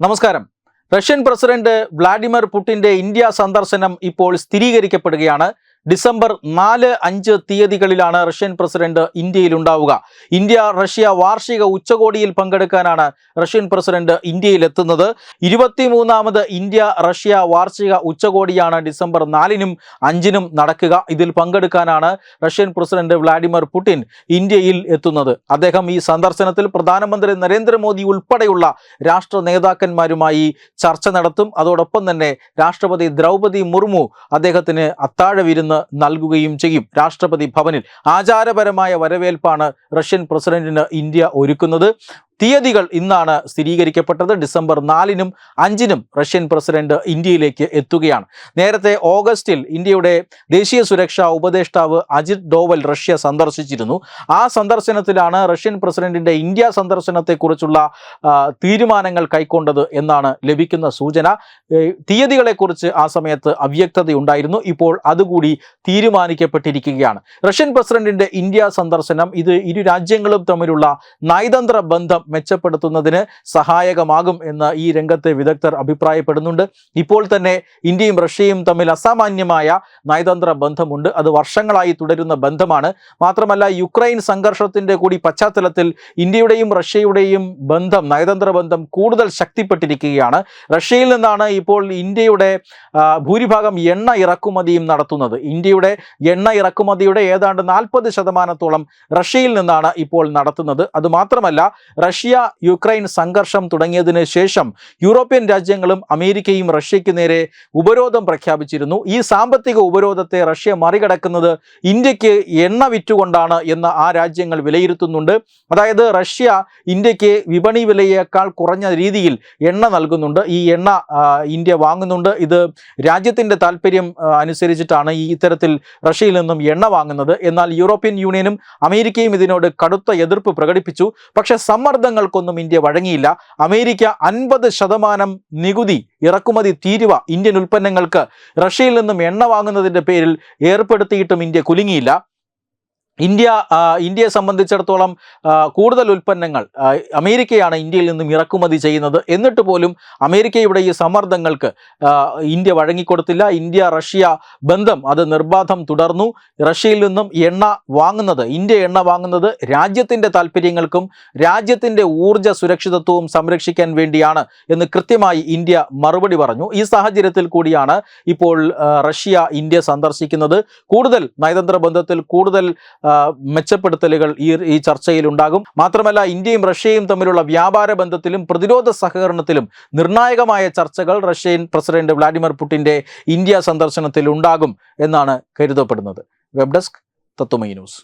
നമസ്കാരം. Russian president Vladimir പുടിന്റെ India സന്ദർശനം ഇപ്പോൾ സ്ഥിരീകരിക്കപ്പെടുകയാണ്. ഡിസംബർ നാല് അഞ്ച് തീയതികളിലാണ് റഷ്യൻ പ്രസിഡന്റ് ഇന്ത്യയിൽ ഉണ്ടാവുക. ഇന്ത്യ റഷ്യ വാർഷിക ഉച്ചകോടിയിൽ പങ്കെടുക്കാനാണ് റഷ്യൻ പ്രസിഡന്റ് ഇന്ത്യയിൽ എത്തുന്നത്. ഇരുപത്തിമൂന്നാമത് ഇന്ത്യ റഷ്യ വാർഷിക ഉച്ചകോടിയാണ് ഡിസംബർ നാലിനും അഞ്ചിനും നടക്കുക. ഇതിൽ പങ്കെടുക്കാനാണ് റഷ്യൻ പ്രസിഡന്റ് വ്ളാഡിമിർ പുടിൻ ഇന്ത്യയിൽ എത്തുന്നത്. അദ്ദേഹം ഈ സന്ദർശനത്തിൽ പ്രധാനമന്ത്രി നരേന്ദ്രമോദി ഉൾപ്പെടെയുള്ള രാഷ്ട്ര നേതാക്കന്മാരുമായി ചർച്ച നടത്തും. അതോടൊപ്പം തന്നെ രാഷ്ട്രപതി ദ്രൗപദി മുർമു അദ്ദേഹത്തിന് അത്താഴ നൽകുകയും ചെയ്യും. രാഷ്ട്രപതി ഭവനിൽ ആചാരപരമായ വരവേൽപ്പാണ് റഷ്യൻ പ്രസിഡന്റിന് ഇന്ത്യ ഒരുക്കുന്നത്. തീയതികൾ ഇന്നാണ് സ്ഥിരീകരിക്കപ്പെട്ടത്. ഡിസംബർ നാലിനും അഞ്ചിനും റഷ്യൻ പ്രസിഡന്റ് ഇന്ത്യയിലേക്ക് എത്തുകയാണ്. നേരത്തെ ഓഗസ്റ്റിൽ ഇന്ത്യയുടെ ദേശീയ സുരക്ഷാ ഉപദേഷ്ടാവ് അജിത് ഡോവൽ റഷ്യ സന്ദർശിച്ചിരുന്നു. ആ സന്ദർശനത്തിലാണ് റഷ്യൻ പ്രസിഡന്റിന്റെ ഇന്ത്യ സന്ദർശനത്തെക്കുറിച്ചുള്ള തീരുമാനങ്ങൾ കൈക്കൊണ്ടത് എന്നാണ് ലഭിക്കുന്ന സൂചന. തീയതികളെക്കുറിച്ച് ആ സമയത്ത് അവ്യക്തതയുണ്ടായിരുന്നു. ഇപ്പോൾ അതുകൂടി തീരുമാനിക്കപ്പെട്ടിരിക്കുകയാണ്. റഷ്യൻ പ്രസിഡന്റിന്റെ ഇന്ത്യ സന്ദർശനം ഇത് ഇരു രാജ്യങ്ങളും തമ്മിലുള്ള നയതന്ത്ര ബന്ധം മെച്ചപ്പെടുത്തുന്നതിന് സഹായകമാകും എന്ന് ഈ രംഗത്തെ വിദഗ്ധർ അഭിപ്രായപ്പെടുന്നുണ്ട്. ഇപ്പോൾ തന്നെ ഇന്ത്യയും റഷ്യയും തമ്മിൽ അസാമാന്യമായ നയതന്ത്ര ബന്ധമുണ്ട്. അത് വർഷങ്ങളായി തുടരുന്ന ബന്ധമാണ്. മാത്രമല്ല യുക്രൈൻ സംഘർഷത്തിന്റെ കൂടി പശ്ചാത്തലത്തിൽ ഇന്ത്യയുടെയും റഷ്യയുടെയും ബന്ധം നയതന്ത്ര ബന്ധം കൂടുതൽ ശക്തിപ്പെട്ടിരിക്കുകയാണ്. റഷ്യയിൽ നിന്നാണ് ഇപ്പോൾ ഇന്ത്യയുടെ ഭൂരിഭാഗം എണ്ണ ഇറക്കുമതിയും നടത്തുന്നത്. ഇന്ത്യയുടെ എണ്ണ ഇറക്കുമതിയുടെ ഏതാണ്ട് നാൽപ്പത് ശതമാനത്തോളം റഷ്യയിൽ നിന്നാണ് ഇപ്പോൾ നടത്തുന്നത്. അതുമാത്രമല്ല റഷ്യ യുക്രൈൻ സംഘർഷം തുടങ്ങിയതിന് ശേഷം യൂറോപ്യൻ രാജ്യങ്ങളും അമേരിക്കയും റഷ്യയ്ക്ക് നേരെ ഉപരോധം പ്രഖ്യാപിച്ചിരുന്നു. ഈ സാമ്പത്തിക ഉപരോധത്തെ റഷ്യ മറികടക്കുന്നത് ഇന്ത്യയ്ക്ക് എണ്ണ വിറ്റുകൊണ്ടാണ് എന്ന് ആ രാജ്യങ്ങൾ വിലയിരുത്തുന്നുണ്ട്. അതായത് റഷ്യ ഇന്ത്യയ്ക്ക് വിപണി വിലയേക്കാൾ കുറഞ്ഞ രീതിയിൽ എണ്ണ നൽകുന്നുണ്ട്. ഈ എണ്ണ ഇന്ത്യ വാങ്ങുന്നുണ്ട്. ഇത് രാജ്യത്തിന്റെ താല്പര്യം അനുസരിച്ചിട്ടാണ് ഈ ഇത്തരത്തിൽ റഷ്യയിൽ നിന്നും എണ്ണ വാങ്ങുന്നത്. എന്നാൽ യൂറോപ്യൻ യൂണിയനും അമേരിക്കയും ഇതിനോട് കടുത്ത എതിർപ്പ് പ്രകടിപ്പിച്ചു. പക്ഷേ സമ്മർദ്ദങ്ങൾക്കൊന്നും ഇന്ത്യ വഴങ്ങിയില്ല. അമേരിക്ക അൻപത് ശതമാനം നികുതി ഇറക്കുമതി തീരുവ ഇന്ത്യൻ ഉൽപ്പന്നങ്ങൾക്ക്. റഷ്യയിൽ നിന്നും എണ്ണ വാങ്ങുന്നതിന്റെ പേരിൽ ഏർപ്പെടുത്തിയിട്ടും ഇന്ത്യ കുലുങ്ങിയില്ല. ഇന്ത്യ ഇന്ത്യയെ സംബന്ധിച്ചിടത്തോളം കൂടുതൽ ഉൽപ്പന്നങ്ങൾ അമേരിക്കയാണ് ഇന്ത്യയിൽ നിന്നും ഇറക്കുമതി ചെയ്യുന്നത്. എന്നിട്ട് പോലും അമേരിക്കയുടെ ഈ സമ്മർദ്ദങ്ങൾക്ക് ഇന്ത്യ വഴങ്ങിക്കൊടുത്തില്ല. ഇന്ത്യ റഷ്യ ബന്ധം അത് നിർബാധം തുടർന്നു. റഷ്യയിൽ നിന്നും എണ്ണ വാങ്ങുന്നത് ഇന്ത്യ എണ്ണ വാങ്ങുന്നത് രാജ്യത്തിന്റെ താല്പര്യങ്ങൾക്കും രാജ്യത്തിന്റെ ഊർജ സുരക്ഷിതത്വവും സംരക്ഷിക്കാൻ വേണ്ടിയാണ് എന്ന് കൃത്യമായി ഇന്ത്യ മറുപടി പറഞ്ഞു. ഈ സാഹചര്യത്തിൽ കൂടിയാണ് ഇപ്പോൾ റഷ്യ ഇന്ത്യ സന്ദർശിക്കുന്നത്. കൂടുതൽ നയതന്ത്ര ബന്ധത്തിൽ കൂടുതൽ മെച്ചപ്പെടുത്തലുകൾ ഈ ഈ ചർച്ചയിൽ ഉണ്ടാകും മാത്രമല്ല ഇന്ത്യയും റഷ്യയും തമ്മിലുള്ള വ്യാപാര ബന്ധത്തിലും പ്രതിരോധ സഹകരണത്തിലും നിർണായകമായ ചർച്ചകൾ റഷ്യൻ പ്രസിഡന്റ് വ്ളാഡിമിർ പുടിന്റെ ഇന്ത്യ സന്ദർശനത്തിൽ ഉണ്ടാകും എന്നാണ് കരുതപ്പെടുന്നത്. Web desk Tatwamayi news.